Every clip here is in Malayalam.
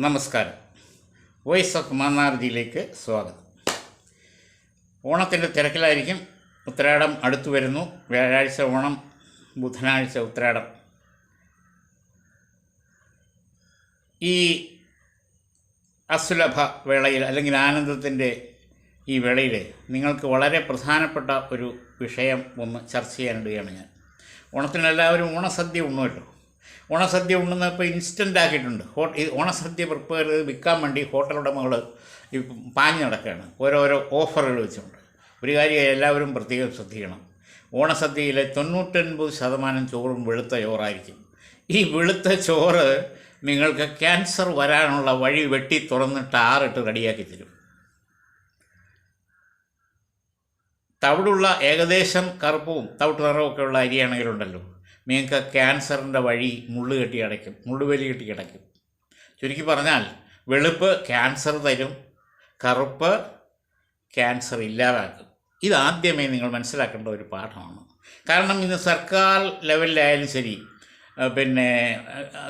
നമസ്കാരം. വോയിസ് ഓഫ് മാന്നാർജിയിലേക്ക് സ്വാഗതം. ഓണത്തിന്റെ തിരക്കിലായിരിക്കും. ഉത്രാടം അടുത്തു വരുന്നു. വ്യാഴാഴ്ച ഓണം ബുധനാഴ്ച ഉത്രാടം. ഈ അസുലഭ വേളയിൽ അല്ലെങ്കിൽ ആനന്ദത്തിന്റെ ഈ വേളയിൽ നിങ്ങൾക്ക് വളരെ പ്രധാനപ്പെട്ട ഒരു വിഷയം ഒന്ന് ചർച്ച ചെയ്യാനിടുകയാണ് ഞാൻ. ഓണത്തിന് എല്ലാവരും ഓണസദ്യ ഉണ്ണുമല്ലോ ഓണസദ്യ ഉണ്ടെന്ന് ഇപ്പോൾ ഇൻസ്റ്റന്റ് ആക്കിയിട്ടുണ്ട്. ഹോട്ട് ഈ ഓണസദ്യ പ്രിപ്പയർ ചെയ്ത് വിൽക്കാൻ വേണ്ടി ഹോട്ടൽ ഉടമകൾ ഈ പാഞ്ഞ് നടക്കുകയാണ്. ഓരോരോ ഓഫറുകൾ വെച്ചുകൊണ്ട് ഒരു കാര്യം എല്ലാവരും പ്രത്യേകം ശ്രദ്ധിക്കണം. ഓണസദ്യയിലെ തൊണ്ണൂറ്റൊൻപത് ശതമാനം ചോറും വെളുത്ത ചോറായിരിക്കും. ഈ വെളുത്ത ചോറ് നിങ്ങൾക്ക് ക്യാൻസർ വരാനുള്ള വഴി വെട്ടി തുറന്നിട്ട് ആറിട്ട് റെഡിയാക്കി തരും. തവിടുള്ള ഏകദേശം കറുപ്പും തവിട്ട് നിറവും ഉള്ള അരിയാണെങ്കിലുണ്ടല്ലോ നിങ്ങൾക്ക് ക്യാൻസറിന്റെ വഴി മുള്ളു കെട്ടി അടയ്ക്കും മുള്ളുവലി കെട്ടി അടയ്ക്കും ചുരുക്കി പറഞ്ഞാൽ വെളുപ്പ് ക്യാൻസർ തരും കറുപ്പ് ക്യാൻസർ ഇല്ലാതാക്കും. ഇതാദ്യമേ നിങ്ങൾ മനസ്സിലാക്കേണ്ട ഒരു പാഠമാണ്. കാരണം ഇന്ന് സർക്കാർ ലെവലിലായാലും ശരി പിന്നെ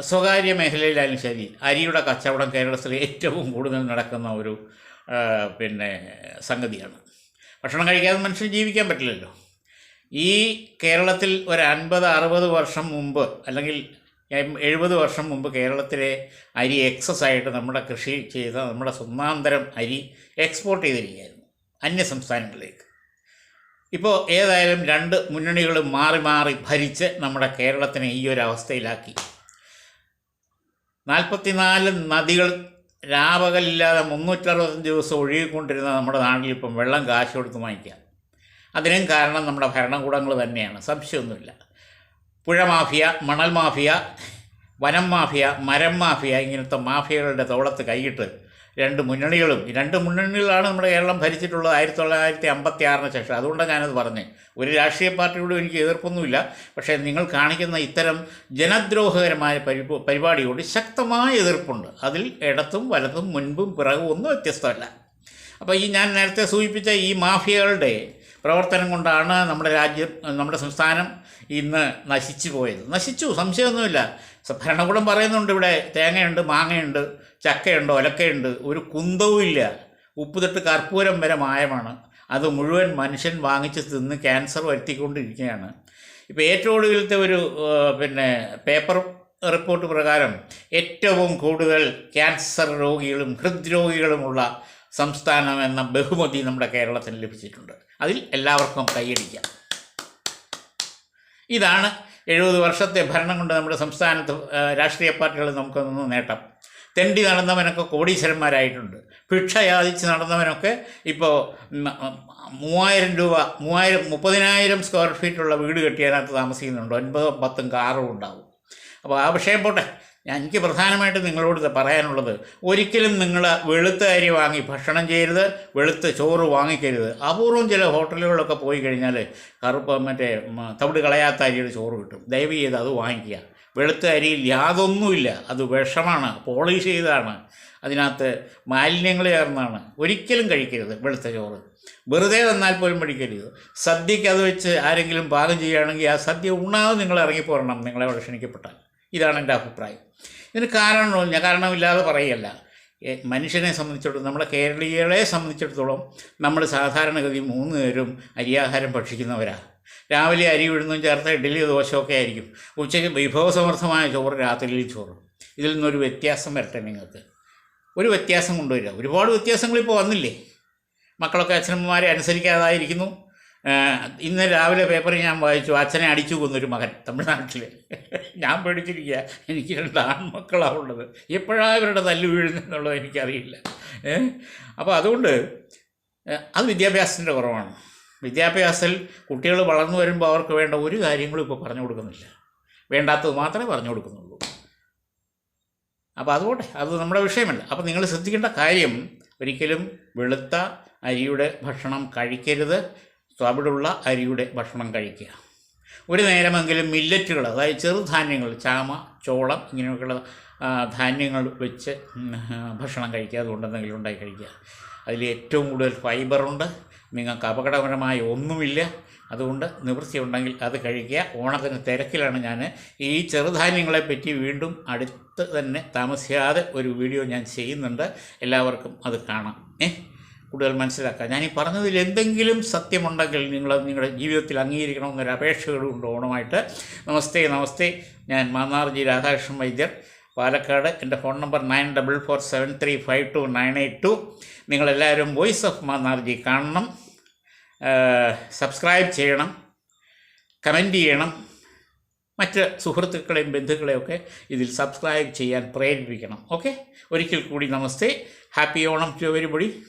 സ്വകാര്യ മേഖലയിലായാലും ശരി അരിയുടെ കച്ചവടം കേരളത്തിൽ ഏറ്റവും കൂടുതൽ നടക്കുന്ന ഒരു പിന്നെ സംഗതിയാണ്. ഭക്ഷണം കഴിക്കാതെ മനുഷ്യൻ ജീവിക്കാൻ പറ്റില്ലല്ലോ. ഈ കേരളത്തിൽ ഒരു അൻപത് അറുപത് വർഷം മുമ്പ് അല്ലെങ്കിൽ എഴുപത് വർഷം മുമ്പ് കേരളത്തിലെ അരി എക്സസ് ആയിട്ട് നമ്മുടെ കൃഷി ചെയ്ത നമ്മുടെ സ്വന്താന്തരം അരി എക്സ്പോർട്ട് ചെയ്തിരിക്കുകയായിരുന്നു അന്യ സംസ്ഥാനങ്ങളിലേക്ക്. ഇപ്പോൾ ഏതായാലും രണ്ട് മുന്നണികൾ മാറി മാറി ഭരിച്ച് നമ്മുടെ കേരളത്തിനെ ഈ ഒരു അവസ്ഥയിലാക്കി. നാൽപ്പത്തിനാല് നദികൾ രാപകലില്ലാതെ മുന്നൂറ്ററുപത്തഞ്ച് ദിവസം ഒഴുകിക്കൊണ്ടിരുന്ന നമ്മുടെ നാട്ടിൽ ഇപ്പം വെള്ളം കാശ് കൊടുത്ത് വാങ്ങിക്കാം അതിനും കാരണം നമ്മുടെ ഭരണകൂടങ്ങൾ തന്നെയാണ്. സംശയമൊന്നുമില്ല. പുഴ മാഫിയ മണൽ മാഫിയ വനം മാഫിയ മരം മാഫിയ ഇങ്ങനത്തെ മാഫിയകളുടെ തോളത്ത് കൈയിട്ട് രണ്ട് മുന്നണികളും രണ്ട് മുന്നണികളാണ് നമ്മുടെ കേരളം ഭരിച്ചിട്ടുള്ളത് ആയിരത്തി തൊള്ളായിരത്തി അമ്പത്തി ആറിന് ശേഷം. അതുകൊണ്ടാണ് ഞാനത് പറഞ്ഞത്. ഒരു രാഷ്ട്രീയ പാർട്ടിയോടും എനിക്ക് എതിർപ്പൊന്നുമില്ല. പക്ഷേ നിങ്ങൾ കാണിക്കുന്ന ഇത്തരം ജനദ്രോഹകരമായ പരി പരിപാടിയോട് ശക്തമായ എതിർപ്പുണ്ട്. അതിൽ ഇടത്തും വലത്തും മുൻപും പിറകും ഒന്നും വ്യത്യസ്തമല്ല. അപ്പോൾ ഈ ഞാൻ നേരത്തെ സൂചിപ്പിച്ച ഈ മാഫിയകളുടെ പ്രവർത്തനം കൊണ്ടാണ് നമ്മുടെ രാജ്യം നമ്മുടെ സംസ്ഥാനം ഇന്ന് നശിച്ചു പോയത്. നശിച്ചു സംശയമൊന്നുമില്ല. ഭരണകൂടം പറയുന്നുണ്ട് ഇവിടെ തേങ്ങയുണ്ട് മാങ്ങയുണ്ട് ചക്കയുണ്ട് ഒലക്കയുണ്ട്. ഒരു കുന്തവും കുന്തവുമില്ല ഉപ്പുതൊട്ട് കർപ്പൂരം വരെ മായമാണ്. അത് മുഴുവൻ മനുഷ്യൻ വാങ്ങിച്ച് തിന്ന് ക്യാൻസർ വരുത്തിക്കൊണ്ടിരിക്കുകയാണ്. ഇപ്പോൾ ഏറ്റവും ഒടുവിലത്തെ ഒരു പിന്നെ പേപ്പർ റിപ്പോർട്ട് പ്രകാരം ഏറ്റവും കൂടുതൽ ക്യാൻസർ രോഗികളും ഹൃദ്രോഗികളുമുള്ള സംസ്ഥാനം എന്ന ബഹുമതി നമ്മുടെ കേരളത്തിന് ലഭിച്ചിട്ടുണ്ട്. അതിൽ എല്ലാവർക്കും കൈയടിക്കാം. ഇതാണ് എഴുപത് വർഷത്തെ ഭരണം കൊണ്ട് നമ്മുടെ സംസ്ഥാനത്ത് രാഷ്ട്രീയ പാർട്ടികൾ നമുക്കൊന്ന് നേട്ടം. തെണ്ടി നടന്നവനൊക്കെ കോടീശ്വരന്മാരായിട്ടുണ്ട്. ഭിക്ഷ യാചിച്ച് നടന്നവനൊക്കെ ഇപ്പോൾ മൂവായിരം രൂപ മൂവായിരം മുപ്പതിനായിരം സ്ക്വയർ ഫീറ്റുള്ള വീട് കെട്ടിയതിനകത്ത് താമസിക്കുന്നുണ്ട്. ഒൻപതും പത്തും കാറും ഉണ്ടാവും. അപ്പോൾ ആ വിഷയം പോട്ടെ. എനിക്ക് പ്രധാനമായിട്ട് നിങ്ങളോട് പറയാനുള്ളത് ഒരിക്കലും നിങ്ങൾ വെളുത്ത അരി വാങ്ങി ഭക്ഷണം ചെയ്യരുത് വെളുത്ത ചോറ് വാങ്ങിക്കരുത്. അപൂർവം ചില ഹോട്ടലുകളിലൊക്കെ പോയി കഴിഞ്ഞാൽ കറുപ്പ് മറ്റേ തവിട് കളയാത്ത അരിയുടെ ചോറ് കിട്ടും. ദയവ് ചെയ്ത് അത് വാങ്ങിക്കുക. വെളുത്ത അരിയിൽ യാതൊന്നുമില്ല. അത് വിഷമാണ് പോളിഷ് ചെയ്താണ്. അതിനകത്ത് മാലിന്യങ്ങൾ ചേർന്നാണ്. ഒരിക്കലും കഴിക്കരുത് വെളുത്ത ചോറ്. വെറുതെ തന്നാൽ പോലും പഠിക്കരുത് സദ്യയ്ക്ക് അത് വെച്ച് ആരെങ്കിലും പാകം ചെയ്യുകയാണെങ്കിൽ ആ സദ്യ ഉണ്ണാതെ നിങ്ങൾ ഇറങ്ങിപ്പോരണം നിങ്ങളെ ക്ഷണിക്കപ്പെട്ടാൽ ഇതാണ് എന്റെ അഭിപ്രായം. ഇതിന് കാരണമില്ല കാരണമില്ലാതെ പറയുകയല്ല. മനുഷ്യനെ സംബന്ധിച്ചിടത്തോളം നമ്മുടെ കേരളീയരെ സംബന്ധിച്ചിടത്തോളം നമ്മൾ സാധാരണഗതി മൂന്ന് പേരും അരിയാഹാരം ഭക്ഷിക്കുന്നവരാണ് രാവിലെ അരി വിഴുന്നും ചേർത്ത് ഇഡ്ഡലി ദോശയൊക്കെ ആയിരിക്കും. ഉച്ചയ്ക്ക് വിഭവസമർത്ഥമായ ചോറ് രാത്രിയിൽ ചോറ്. ഇതിൽ നിന്നൊരു വ്യത്യാസം വരട്ടെ നിങ്ങൾക്ക്. ഒരു വ്യത്യാസം കൊണ്ടുവരിക. ഒരുപാട് വ്യത്യാസങ്ങൾ ഇപ്പോൾ വന്നില്ലേ? മക്കളൊക്കെ അച്ഛനമ്മമാരെ അനുസരിക്കാതായിരിക്കുന്നു. ഇന്ന് രാവിലെ പേപ്പറിൽ ഞാൻ വായിച്ചു. അച്ഛനെ അടിച്ചു കൊന്നൊരു മകൻ തമിഴ്നാട്ടിൽ ഞാൻ പേടിച്ചിരിക്കുക എനിക്ക് രണ്ട് ആൺമക്കളാണ് ഉള്ളത്. എപ്പോഴാണ് ഇവരുടെ തല്ല് വീഴുന്നതെന്നുള്ളത് എനിക്കറിയില്ല. അപ്പോൾ അതുകൊണ്ട് അത് വിദ്യാഭ്യാസത്തിന്റെ കുറവാണ്. വിദ്യാഭ്യാസത്തിൽ കുട്ടികൾ വളർന്നു വരുമ്പോൾ അവർക്ക് വേണ്ട ഒരു കാര്യങ്ങളും ഇപ്പോൾ പറഞ്ഞു കൊടുക്കുന്നില്ല. വേണ്ടാത്തത് മാത്രമേ പറഞ്ഞു കൊടുക്കുന്നുള്ളൂ. അപ്പോൾ അതുകൊണ്ട് അത് നമ്മുടെ വിഷയമല്ല. അപ്പോൾ നിങ്ങൾ ശ്രദ്ധിക്കേണ്ട കാര്യം ഒരിക്കലും വെളുത്ത അരിയുടെ ഭക്ഷണം കഴിക്കരുത്. തവിടുള്ള അരിയുടെ ഭക്ഷണം കഴിക്കുക. ഒരു നേരമെങ്കിലും മില്ലറ്റുകൾ അതായത് ചെറുധാന്യങ്ങൾ ചാമ ചോളം ഇങ്ങനെയൊക്കെയുള്ള ധാന്യങ്ങൾ വെച്ച് ഭക്ഷണം കഴിക്കുക. അതുകൊണ്ടെന്തെങ്കിലും ഉണ്ടായി കഴിക്കുക. അതിൽ ഏറ്റവും കൂടുതൽ ഫൈബറുണ്ട് നിങ്ങൾക്ക് അപകടകരമായ ഒന്നുമില്ല. അതുകൊണ്ട് നിവൃത്തി ഉണ്ടെങ്കിൽ അത് കഴിക്കുക. ഓണത്തിന് തിരക്കിലാണ് ഞാൻ ഈ ചെറുധാന്യങ്ങളെ പറ്റി വീണ്ടും അടുത്ത തന്നെ താമസിയാതെ ഒരു വീഡിയോ ഞാൻ ചെയ്യുന്നുണ്ട്. എല്ലാവർക്കും അത് കാണാം. ഏ? കൂടുതൽ മനസ്സിലാക്കാം. ഞാൻ ഈ പറഞ്ഞതിൽ എന്തെങ്കിലും സത്യമുണ്ടെങ്കിൽ നിങ്ങൾ നിങ്ങളുടെ ജീവിതത്തിൽ അംഗീകരിക്കണമെന്നൊരു അപേക്ഷകളുണ്ട് ഓണമായിട്ട് നമസ്തേ നമസ്തേ. ഞാൻ മാന്നാർജി രാധാകൃഷ്ണൻ വൈദ്യർ. പാലക്കാട് എന്റെ phone number nine double four seven three five two nine eight two. നിങ്ങളെല്ലാവരും വോയിസ് ഓഫ് മാന്നാർജി കാണണം. സബ്സ്ക്രൈബ് ചെയ്യണം. കമന്റ് ചെയ്യണം. മറ്റ് സുഹൃത്തുക്കളെയും ബന്ധുക്കളെയൊക്കെ ഇതിൽ സബ്സ്ക്രൈബ് ചെയ്യാൻ പ്രേരിപ്പിക്കണം. ഓക്കെ? ഒരിക്കൽ കൂടി നമസ്തേ. Happy Onam to everybody.